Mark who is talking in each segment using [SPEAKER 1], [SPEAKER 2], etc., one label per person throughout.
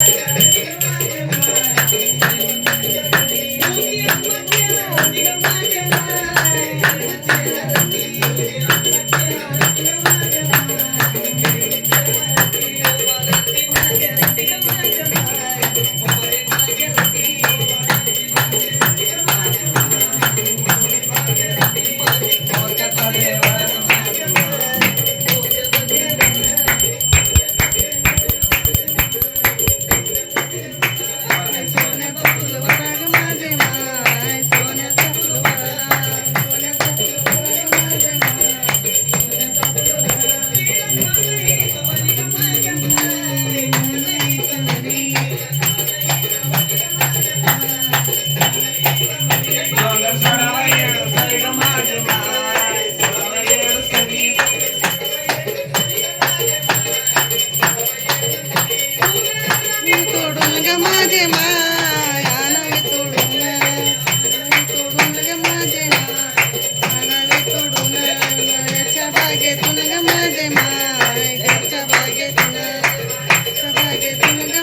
[SPEAKER 1] Thank you. माझे
[SPEAKER 2] मानावे
[SPEAKER 1] तोडून तोडून ग माझे मानावे तोडून बागेतून ग घरच्या बागेतून घरच्या बागेतून ग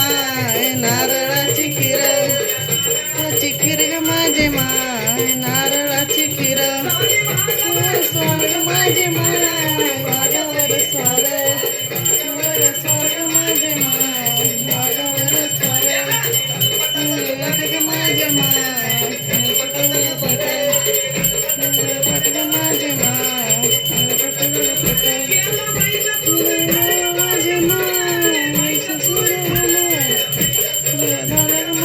[SPEAKER 1] माय नारळाची किरण खीर ग माझे माय नारळाची किरण स्वर्ग माझे माय. वादावर स्वर स्वर्ग माझे माय. वादावर स्वर घटक माझे माय. पटक माझे माय.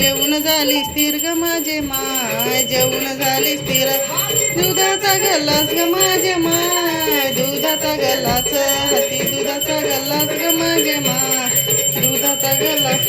[SPEAKER 1] जेवण झाली स्थिर ग माझे माय जेवण झाली स्थिर. दुधाचा गल्लास ग माझे माय दुधाचा गल्लास हाती दुधाचा गल्लास ग माझे माय. दुधाचा गल्लास